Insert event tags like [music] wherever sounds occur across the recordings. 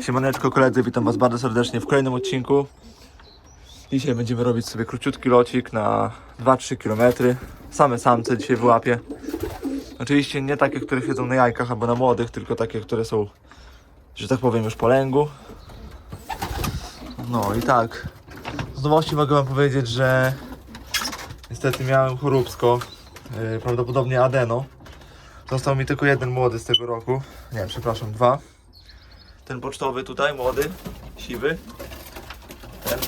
Siemaneczko koledzy, witam was bardzo serdecznie w kolejnym odcinku. Dzisiaj będziemy robić sobie króciutki locik na 2-3 km. Same samce dzisiaj wyłapię. Oczywiście nie takie, które siedzą na jajkach albo na młodych, tylko takie, które są, że tak powiem, już po lęgu. No i tak. Z nowości mogę wam powiedzieć, że niestety miałem choróbsko, yy, prawdopodobnie adeno. Został mi tylko jeden młody z tego roku. Nie, przepraszam, dwa. Ten pocztowy tutaj, młody, siwy. Ten.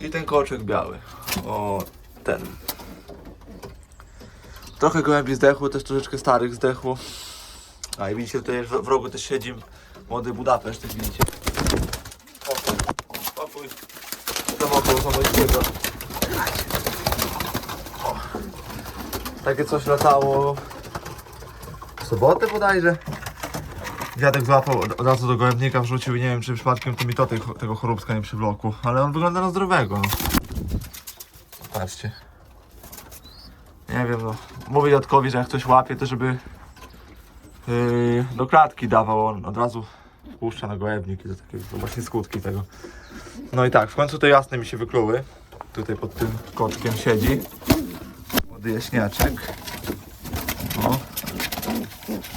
I ten koczek biały. O, ten. Trochę gołębi zdechło, też troszeczkę starych zdechło. A i widzicie, tutaj w rogu też siedzi młody Budapeszt, jak widzicie. Spokój, spokój. Samochód samojskiego. O. Takie coś latało w sobotę bodajże. Dziadek złapał, od, razu do gołębnika wrzucił i nie wiem czy przypadkiem to mi to tej, tego choróbska nie przywlokło, ale on wygląda na zdrowego. No. Patrzcie. Nie wiem no, mówię dziadkowi, że jak coś łapie to żeby yy, do klatki dawał, on od razu puszcza na gołębnik i to takie to właśnie skutki tego. No i tak, w końcu te jasne mi się wykluły. Tutaj pod tym koczkiem siedzi. Młody jaśniaczek. O.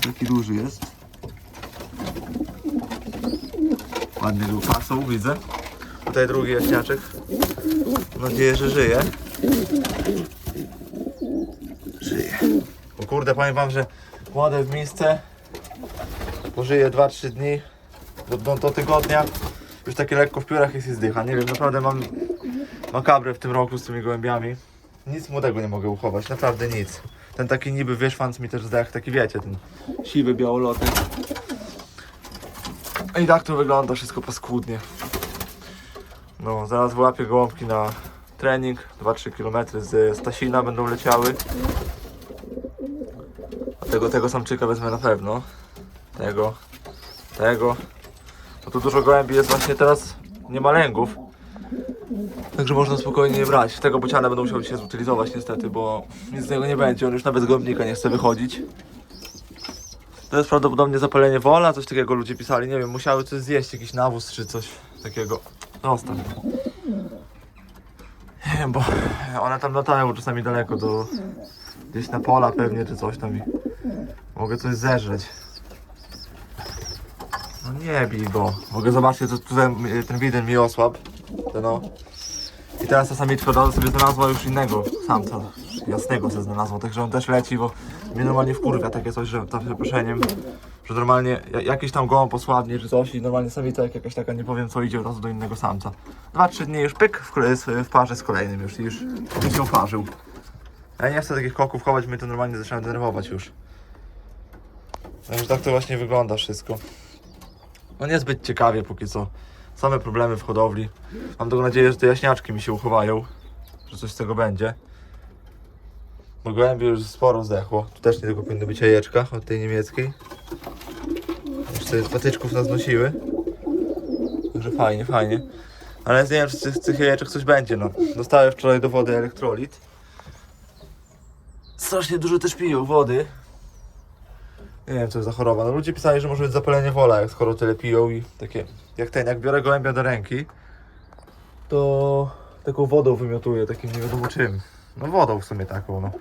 Taki duży jest. Ładny był pasą, widzę. Tutaj drugi jaśniaczek. Mam nadzieję, że żyje. Żyje. O kurde, powiem wam, że młode w miejsce pożyje 2-3 dni do, do, do tygodnia. Już takie lekko w piórach jest i zdycha. Nie wiem, naprawdę mam makabrę w tym roku z tymi gołębiami. Nic młodego nie mogę uchować, naprawdę nic. Ten taki niby wyszwanc mi też zdech, taki wiecie, ten siwy białolotek. I tak to wygląda wszystko paskudnie. No, zaraz wyłapię gołąbki na trening. 2-3 km z Stasina będą leciały. A tego, tego samczyka wezmę na pewno. Tego, tego. Bo tu dużo gołębi jest właśnie teraz, nie ma lęgów. Także można spokojnie je brać. Tego bociana będę musiał dzisiaj zutylizować niestety, bo nic z niego nie będzie. On już nawet z gołębnika nie chce wychodzić. To jest prawdopodobnie zapalenie wola, coś takiego ludzie pisali, nie wiem, musiały coś zjeść, jakiś nawóz czy coś takiego. Zostaw. Nie wiem, bo one tam latają czasami daleko do gdzieś na pola pewnie czy coś tam i mogę coś zeżreć. No nie bij. Mogę zobaczyć, co tutaj ten widem mi osłab. Ten o. I teraz ta samiczka sobie znalazła już innego samca. Jasnego sobie znalazła, także on też leci, bo mnie normalnie wkurwia takie coś, że za przeproszeniem, że normalnie ja- jakiś tam gołąb posładnie czy coś i normalnie samica jak jakaś taka, nie powiem co, idzie od razu do innego samca. Dwa, trzy dni już pyk w, w parze z kolejnym już i już, już się oparzył. Ja nie chcę takich koków chować, mnie to normalnie zaczyna denerwować już. Także tak to właśnie wygląda wszystko. No niezbyt ciekawie póki co. Same problemy w hodowli. Mam tylko nadzieję, że te jaśniaczki mi się uchowają. Że coś z tego będzie. Bo gołębie już sporo zdechło. Tu też nie tylko powinny być jajeczka od tej niemieckiej. Już sobie patyczków nas nosiły. Także fajnie, fajnie. Ale nie wiem, czy z z tych jajeczek coś będzie. No. Dostałem wczoraj do wody elektrolit. Strasznie dużo też piją wody. Nie wiem co jest za choroba. No ludzie pisali, że może być zapalenie wola, jak skoro tyle piją i takie. Jak ten, jak biorę gołębia do ręki, to taką wodą wymiotuję, takim nie wiadomo czym. No wodą w sumie taką, no.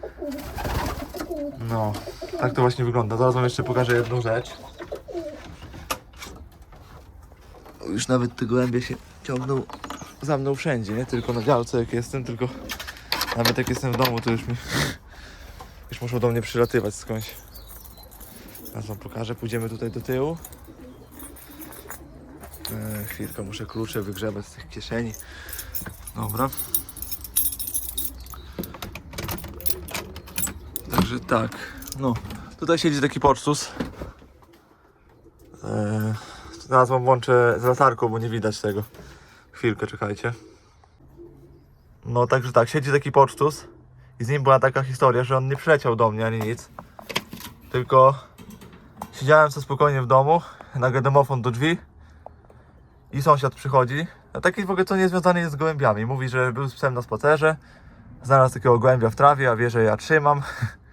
No, tak to właśnie wygląda. Zaraz wam jeszcze pokażę jedną rzecz. Już nawet te gołębie się ciągną za mną wszędzie, nie tylko na działce jak jestem, tylko nawet jak jestem w domu, to już mi już muszą do mnie przylatywać skądś. Teraz wam pokażę, pójdziemy tutaj do tyłu. E, chwilkę, muszę klucze wygrzebać z tych kieszeni. Dobra. Także tak, no. Tutaj siedzi taki pocztus. E, zaraz wam włączę z latarką, bo nie widać tego. Chwilkę, czekajcie. No, także tak, siedzi taki pocztus. I z nim była taka historia, że on nie przyleciał do mnie ani nic. Tylko Siedziałem sobie spokojnie w domu, nagle domofon do drzwi i sąsiad przychodzi, a taki w ogóle co nie związany jest z gołębiami. Mówi, że był z psem na spacerze, znalazł takiego gołębia w trawie, a wie, że ja trzymam. [laughs]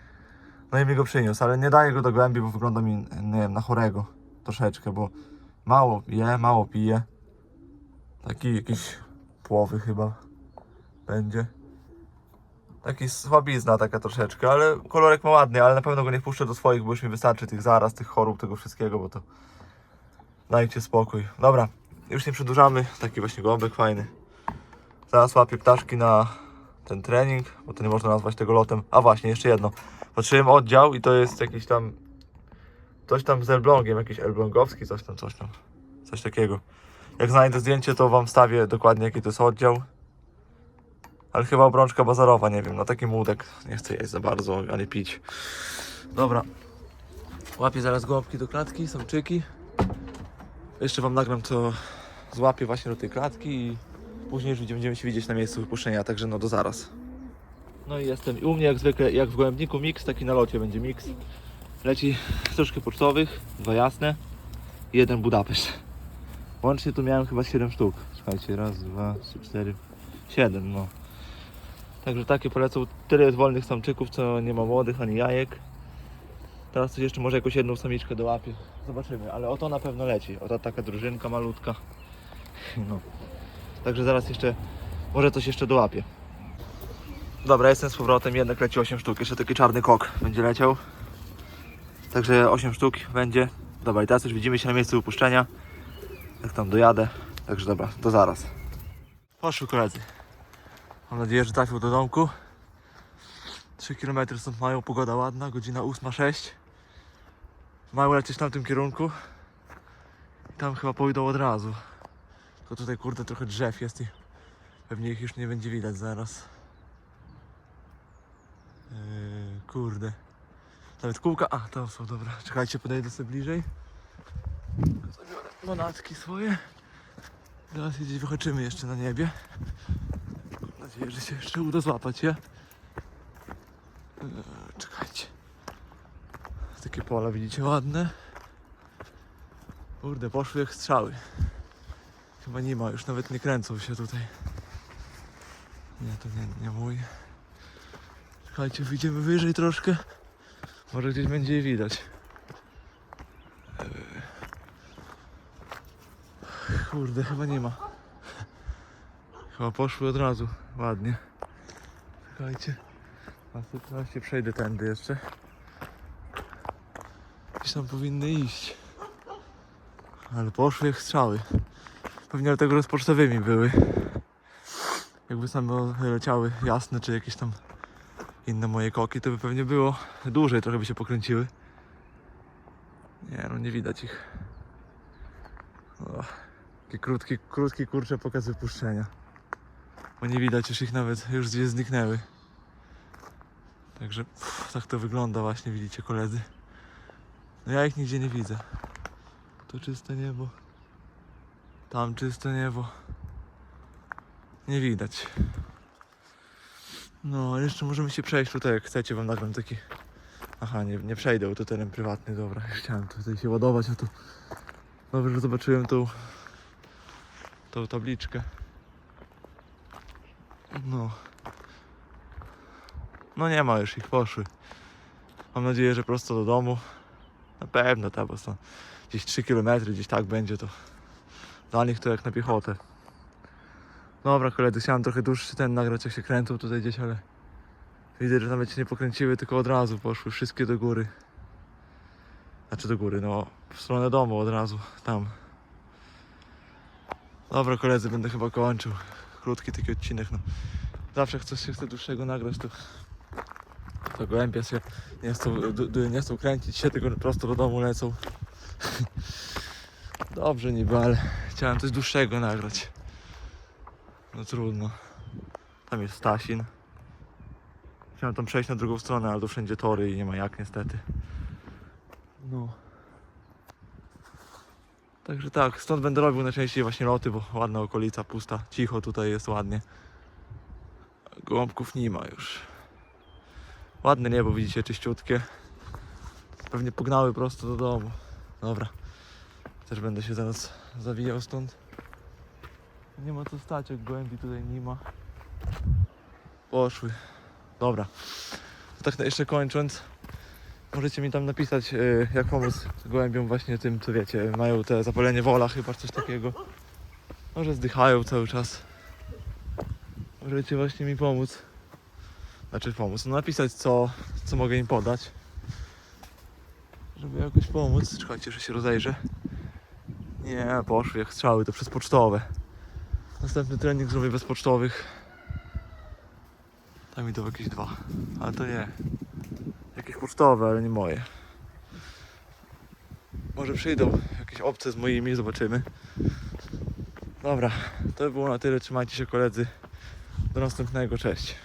No i mi go przyniósł, ale nie daję go do gołębi, bo wygląda mi, nie wiem, na chorego troszeczkę, bo Mało je, mało pije. Taki jakiś połowy chyba będzie. Taki słabizna taka troszeczkę, ale kolorek ma ładny, ale na pewno go nie wpuszczę do swoich, bo już mi wystarczy tych zaraz, tych chorób, tego wszystkiego, bo to dajcie spokój. Dobra, już nie przedłużamy, taki właśnie gołąbek fajny. Zaraz łapię ptaszki na ten trening, bo to nie można nazwać tego lotem. A właśnie, jeszcze jedno. Patrzyłem oddział i to jest jakiś tam, coś tam z Elblągiem, jakiś Elblągowski, coś tam, coś tam, coś takiego. Jak znajdę zdjęcie, to wam wstawię dokładnie jaki to jest oddział. Ale chyba obrączka bazarowa, nie wiem, no taki młódek nie chcę jeść za bardzo, ani pić. Dobra. Łapię zaraz gołąbki do klatki, samczyki. Jeszcze wam nagram co złapię właśnie do tej klatki i później już będziemy się widzieć na miejscu wypuszczenia, także no do zaraz. No i jestem. I u mnie jak zwykle, jak w gołębniku miks, taki na locie będzie miks. Leci troszkę pocztowych, dwa jasne i jeden Budapeszt. Łącznie tu miałem chyba 7 sztuk. Czekajcie, raz, dwa, trzy, cztery, siedem, no. Także takie polecą. Tyle jest wolnych samczyków, co nie ma młodych ani jajek. Teraz coś jeszcze może jakąś jedną samiczkę dołapię. Zobaczymy, ale oto na pewno leci. Oto taka drużynka malutka. No. Także zaraz jeszcze, może coś jeszcze dołapię. Dobra, jestem z powrotem, jednak leci 8 sztuk. Jeszcze taki czarny kok będzie leciał. Także 8 sztuk będzie. Dobra, i teraz już widzimy się na miejscu wypuszczenia. Jak tam dojadę. Także dobra, to zaraz. Poszły koledzy. Mam nadzieję, że trafił do domku. 3 km stąd mają, pogoda ładna, godzina 8.06. Mają lecieć w tamtym kierunku. I tam chyba pójdą od razu. Tylko tutaj kurde trochę drzew jest i pewnie ich już nie będzie widać zaraz. Yy, kurde. Nawet kółka. A, tam są, dobra. Czekajcie, podejdę sobie bliżej. Zabiorę monatki swoje. Teraz gdzieś wychoczymy jeszcze na niebie. Mam nadzieję, że się jeszcze uda złapać je. Yy, czekajcie. Takie pola widzicie ładne. Kurde, poszły jak strzały. Chyba nie ma, już nawet nie kręcą się tutaj. Nie, to nie, nie mój. Czekajcie, wyjdziemy wyżej troszkę. Może gdzieś będzie je widać. Eee. Kurde, chyba nie ma. Chyba poszły od razu. Ładnie. Czekajcie. Na sytuację przejdę tędy jeszcze. Gdzieś tam powinny iść. Ale poszły jak strzały. Pewnie dlatego rozpocztowymi były. Jakby same leciały jasne, czy jakieś tam inne moje koki, to by pewnie było dłużej, trochę by się pokręciły. Nie no, nie widać ich. O, taki krótki, krótki kurczę pokaz wypuszczenia. Bo nie widać już ich nawet, już gdzieś zniknęły. Także pff, tak to wygląda właśnie, widzicie koledzy. No ja ich nigdzie nie widzę. To czyste niebo. Tam czyste niebo. Nie widać. No, jeszcze możemy się przejść tutaj, jak chcecie, wam nagram taki... Aha, nie, nie przejdę, bo to teren prywatny, dobra. Chciałem tutaj się ładować, a tu... Dobrze, że zobaczyłem tą... tą tabliczkę. No. No nie ma już ich, poszły. Mam nadzieję, że prosto do domu. Na pewno, tak, bo są gdzieś 3 km, gdzieś tak będzie to. Dla nich to jak na piechotę. Dobra koledzy, chciałem trochę dłuższy ten nagrać jak się kręcą tutaj gdzieś, ale widzę, że nawet się nie pokręciły, tylko od razu poszły wszystkie do góry. Znaczy do góry, no w stronę domu od razu, tam. Dobra koledzy, będę chyba kończył. Krótki taki odcinek, no. Zawsze chcę się chce dłuższego nagrać, to to gołębia się nie chcą, d- nie chcą kręcić się, tylko prosto do domu lecą. [laughs] Dobrze niby, ale chciałem coś dłuższego nagrać. No trudno. Tam jest Stasin. Chciałem tam przejść na drugą stronę, ale to wszędzie tory i nie ma jak niestety. No. Także tak, stąd będę robił najczęściej właśnie loty, bo ładna okolica, pusta, cicho tutaj jest ładnie. Gołąbków nie ma już. Ładne niebo widzicie, czyściutkie. Pewnie pognały prosto do domu. Dobra. Też będę się zaraz zawijał stąd. Nie ma co stać, jak gołębi tutaj nie ma. Poszły. Dobra. Tak jeszcze kończąc. możecie mi tam napisać, y, jak pomóc gołębiom właśnie tym, co wiecie, mają te zapalenie wola chyba, coś takiego. Może zdychają cały czas. Możecie właśnie mi pomóc. Znaczy pomóc, no napisać co, co mogę im podać. Żeby jakoś pomóc. Czekajcie, że się rozejrzę. Nie, poszły jak strzały, to przez pocztowe. Następny trening zrobię bez pocztowych. Tam idą jakieś dwa. Ale to nie. Jakieś pocztowe, ale nie moje. Może przyjdą jakieś obce z moimi, zobaczymy. Dobra, to by było na tyle. Trzymajcie się koledzy. Do następnego, cześć.